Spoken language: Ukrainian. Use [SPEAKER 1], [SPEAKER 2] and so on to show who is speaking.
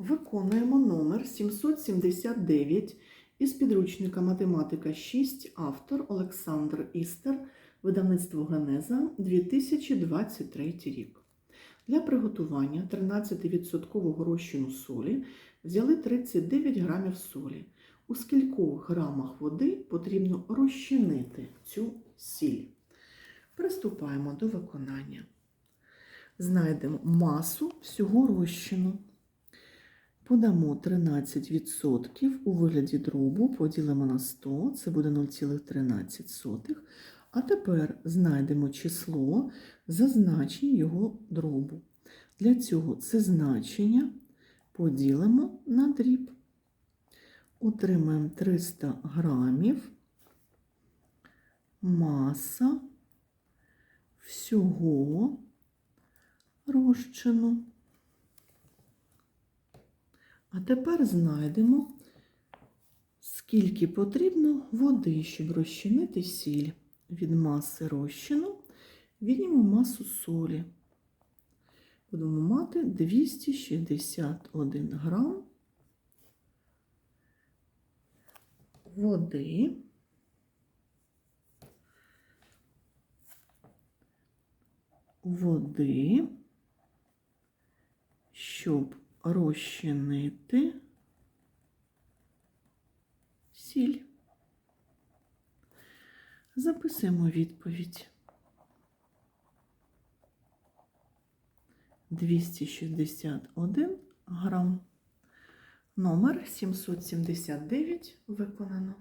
[SPEAKER 1] Виконуємо номер 779 із підручника Математика 6, автор Олександр Істер, видавництво Генеза 2023 рік. Для приготування 13% розчину солі взяли 39 грамів солі. У скількох грамах води потрібно розчинити цю сіль. Приступаємо до виконання. Знайдемо масу всього розчину. Подамо 13% у вигляді дробу, поділимо на 100, це буде 0,13. А тепер знайдемо число за значення його дробу. Для цього це значення поділимо на дріб. Отримаємо 300 грамів маса всього розчину. А тепер знайдемо, скільки потрібно води, щоб розчинити сіль. Від маси розчину віднімемо масу солі. Будемо мати 261 грам води. Води, щоб розчинити сіль. Записуємо відповідь. 261 грам. Номер 779 виконано.